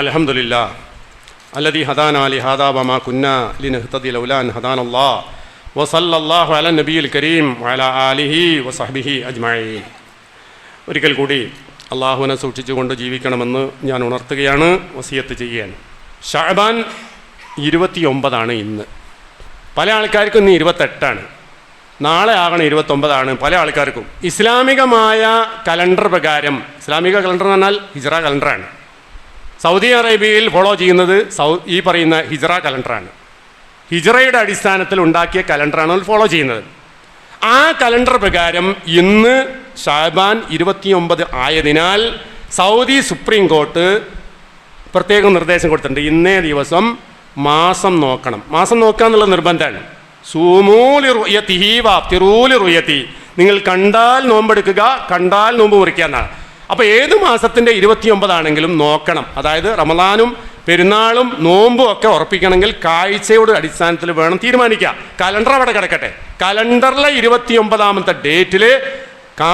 الحمد لله الذي هدانا لهذا وما كنا لنهتدي لولا أن هدانا الله وصلى ഒരിക്കൽ കൂടി അള്ളാഹുവിനെ സൂക്ഷിച്ചുകൊണ്ട് ജീവിക്കണമെന്ന് ഞാൻ ഉണർത്തുകയാണ് വസിയത്ത് ചെയ്യാൻ ഷഹബാൻ ഇരുപത്തിയൊമ്പതാണ് ഇന്ന്. പല ആൾക്കാർക്കും ഇന്ന് ഇരുപത്തെട്ടാണ്. നാളെ ആകണം ഇരുപത്തൊമ്പതാണ് പല ആൾക്കാർക്കും. ഇസ്ലാമികമായ കലണ്ടർ പ്രകാരം ഇസ്ലാമിക കലണ്ടർ എന്ന് പറഞ്ഞാൽ ഹിജറ കലണ്ടറാണ്. സൗദി അറേബ്യയിൽ ഫോളോ ചെയ്യുന്നത് സൗ ഈ പറയുന്ന ഹിജറ കലണ്ടറാണ്. ഹിജറയുടെ അടിസ്ഥാനത്തിൽ ഉണ്ടാക്കിയ കലണ്ടറാണ് ഫോളോ ചെയ്യുന്നത്. ആ കലണ്ടർ പ്രകാരം ഇന്ന് ഷാബാൻ ഇരുപത്തിയൊമ്പത് ആയതിനാൽ സൗദി സുപ്രീം കോർട്ട് പ്രത്യേകം നിർദ്ദേശം കൊടുത്തിട്ടുണ്ട്. ഇന്നേ ദിവസം മാസം നോക്കണം. മാസം നോക്കുക എന്നുള്ള നിർബന്ധമാണ്. സൂമൂലി റുയത്തി ഹീവാ തിരൂലി റുയത്തി. നിങ്ങൾ കണ്ടാൽ നോമ്പെടുക്കുക കണ്ടാൽ നോമ്പ് മുറിക്കുക എന്നാണ്. അപ്പോൾ ഏത് മാസത്തിന്റെ ഇരുപത്തിയൊമ്പതാണെങ്കിലും നോക്കണം. അതായത് റമദാനും പെരുന്നാളും നോമ്പും ഒക്കെ ഉറപ്പിക്കണമെങ്കിൽ കാഴ്ചയുടെ അടിസ്ഥാനത്തിൽ വേണം തീരുമാനിക്കുക. കലണ്ടർ അവിടെ കിടക്കട്ടെ. കലണ്ടറിലെ ഇരുപത്തിയൊമ്പതാമത്തെ ഡേറ്റിൽ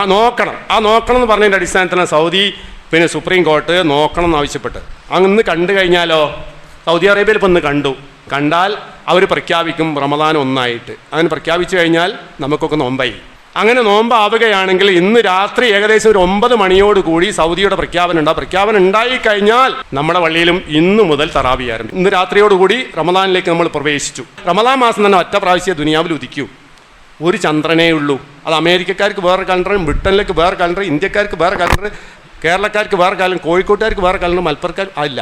നോക്കണം. ആ നോക്കണം എന്ന് പറഞ്ഞതിന്റെ അടിസ്ഥാനത്തിലാണ് സൗദി പിന്നെ സുപ്രീം കോർട്ട് നോക്കണം എന്ന് ആവശ്യപ്പെട്ട്. അങ്ങ് കണ്ടു കഴിഞ്ഞാലോ? സൗദി അറേബ്യയിൽ ഇപ്പം ഇന്ന് കണ്ടു. കണ്ടാൽ അവർ പ്രഖ്യാപിക്കും റമദാൻ ഒന്നായിട്ട്. അങ്ങനെ പ്രഖ്യാപിച്ചു കഴിഞ്ഞാൽ നമുക്കൊക്കെ നോമ്പായി. അങ്ങനെ നോമ്പാവുകയാണെങ്കിൽ ഇന്ന് രാത്രി ഏകദേശം ഒരു ഒമ്പത് മണിയോട് കൂടി സൗദിയുടെ പ്രഖ്യാപനം ഉണ്ട്. ആ പ്രഖ്യാപനം ഉണ്ടായി കഴിഞ്ഞാൽ നമ്മുടെ പള്ളിയിലും ഇന്ന് മുതൽ തറാവിയായിരുന്നു. ഇന്ന് രാത്രിയോടുകൂടി റമദാനിലേക്ക് നമ്മൾ പ്രവേശിച്ചു. റമദാൻ മാസം തന്നെ ഒറ്റ പ്രാവശ്യം ദുനിയാവിൽ ഉദിക്കൂ. ഒരു ചന്ദ്രനേ ഉള്ളൂ. അത് അമേരിക്കക്കാർക്ക് വേറെ കലണ്ടർ ബ്രിട്ടനിലേക്ക് വേറെ കലണ്ടർ ഇന്ത്യക്കാർക്ക് വേറെ കലണ്ടർ കേരളക്കാർക്ക് വേറെ കാലം കോഴിക്കോട്ടുകാർക്ക് വേറെ കലണ്ടർ മലപ്പുറക്കാർ അല്ല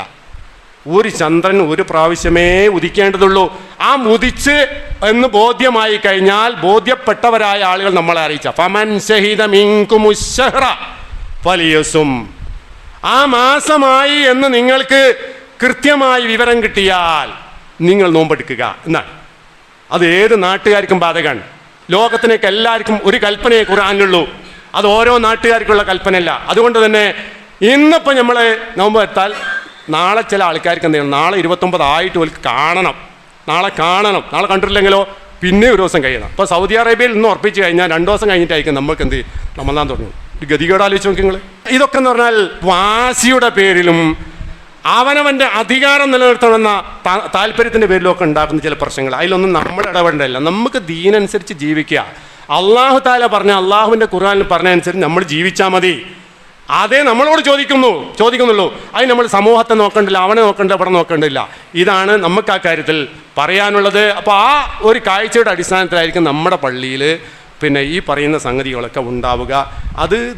ഒരു ചന്ദ്രൻ ഒരു പ്രാവശ്യമേ ഉദിക്കേണ്ടതുള്ളൂ. ആ മുദിച്ച് എന്ന് ബോധ്യമായി കഴിഞ്ഞാൽ ബോധ്യപ്പെട്ടവരായ ആളുകൾ നമ്മളെ അറിയിച്ച. ഫമൻ ഫലിയസും. ആ മാസമായി എന്ന് നിങ്ങൾക്ക് കൃത്യമായി വിവരം കിട്ടിയാൽ നിങ്ങൾ നോമ്പെടുക്കുക എന്നാണ്. അത് ഏത് നാട്ടുകാർക്കും ബാധകമാണ്. ലോകത്തിനേക്ക് എല്ലാവർക്കും ഒരു കൽപ്പനയെ കുറാനുള്ളൂ അത് ഓരോ നാട്ടുകാർക്കുള്ള കൽപ്പനയല്ല. അതുകൊണ്ട് തന്നെ ഇന്നിപ്പോൾ നമ്മൾ നോമ്പ് എത്താൽ നാളെ ചില ആൾക്കാർക്ക് എന്ത് ചെയ്യണം നാളെ ഇരുപത്തൊമ്പത് ആയിട്ട് ഓൽക്ക് കാണണം. നാളെ കാണണം. നാളെ കണ്ടിട്ടില്ലെങ്കിലോ? പിന്നെ ഒരു ദിവസം കഴിയണം. അപ്പോൾ സൗദി അറേബ്യയിൽ നിന്ന് ഉറപ്പിച്ച് കഴിഞ്ഞാൽ രണ്ട് ദിവസം കഴിഞ്ഞിട്ടായിരിക്കും നമുക്ക് എന്ത് നമ്മളാൻ തുടങ്ങും. ഒരു ഗതികേട് ആലോചിച്ച് നോക്കി നിങ്ങൾ ഇതൊക്കെ എന്ന് പറഞ്ഞാൽ വാശിയുടെ പേരിലും അവനവന്റെ അധികാരം നിലനിർത്തണമെന്ന താല്പര്യത്തിന്റെ പേരിലൊക്കെ ഉണ്ടാക്കുന്ന ചില പ്രശ്നങ്ങൾ. അതിലൊന്നും നമ്മൾ ഇടപെടേണ്ടല്ല നമുക്ക് ദീനനുസരിച്ച് ജീവിക്കുക. അള്ളാഹു താല പറഞ്ഞ അള്ളാഹുവിന്റെ ഖുർആാനിൽ പറഞ്ഞ അനുസരിച്ച് നമ്മൾ ജീവിച്ചാൽ മതി. അതേ നമ്മളോട് ചോദിക്കുന്നു ചോദിക്കുന്നുള്ളൂ. അത് നമ്മൾ സമൂഹത്തെ നോക്കണ്ടില്ല അവനെ നോക്കണ്ട ഇവിടെ നോക്കണ്ടില്ല. ഇതാണ് നമുക്ക് ആ കാര്യത്തിൽ പറയാനുള്ളത്. അപ്പോൾ ആ ഒരു കാഴ്ചയുടെ അടിസ്ഥാനത്തിലായിരിക്കും നമ്മുടെ പള്ളിയിൽ പിന്നെ ഈ പറയുന്ന സംഗതികളൊക്കെ ഉണ്ടാവുക. അത്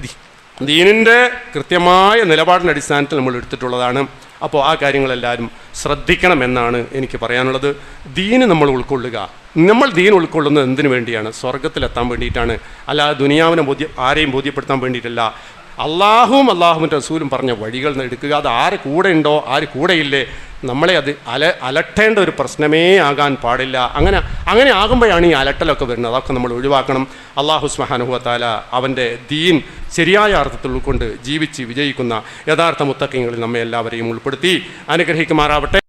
ദീനിന്റെ കൃത്യമായ നിലപാടിന്റെ അടിസ്ഥാനത്തിൽ നമ്മൾ എടുത്തിട്ടുള്ളതാണ്. അപ്പോൾ ആ കാര്യങ്ങളെല്ലാവരും ശ്രദ്ധിക്കണമെന്നാണ് എനിക്ക് പറയാനുള്ളത്. ദീന് നമ്മൾ ഉൾക്കൊള്ളുക. നമ്മൾ ദീൻ ഉൾക്കൊള്ളുന്നത് എന്തിനു വേണ്ടിയാണ്? സ്വർഗത്തിലെത്താൻ വേണ്ടിയിട്ടാണ്. അല്ലാതെ ദുനിയാവിനെ ബോധ്യ ആരെയും ബോധ്യപ്പെടുത്താൻ വേണ്ടിയിട്ടല്ല. അള്ളാഹുവും അള്ളാഹുവിന്റെ റസൂലും പറഞ്ഞ വഴികൾ എടുക്കുക. അത് ആര് കൂടെ ഉണ്ടോ ആര് കൂടെയില്ലേ നമ്മളെ അത് അല അലട്ടേണ്ട ഒരു പ്രശ്നമേ ആകാൻ പാടില്ല. അങ്ങനെ അങ്ങനെ ആകുമ്പോഴാണ് ഈ അലട്ടലൊക്കെ വരുന്നത്. അതൊക്കെ നമ്മൾ ഒഴിവാക്കണം. അള്ളാഹു സ്മഹാനുഹത്താല അവന്റെ ദീൻ ശരിയായ അർത്ഥത്തിൽ ഉൾക്കൊണ്ട് ജീവിച്ച് വിജയിക്കുന്ന യഥാർത്ഥ മുത്തക്കങ്ങളിൽ നമ്മെ എല്ലാവരെയും ഉൾപ്പെടുത്തി. അനുഗ്രഹിക്കുമാറാവട്ടെ.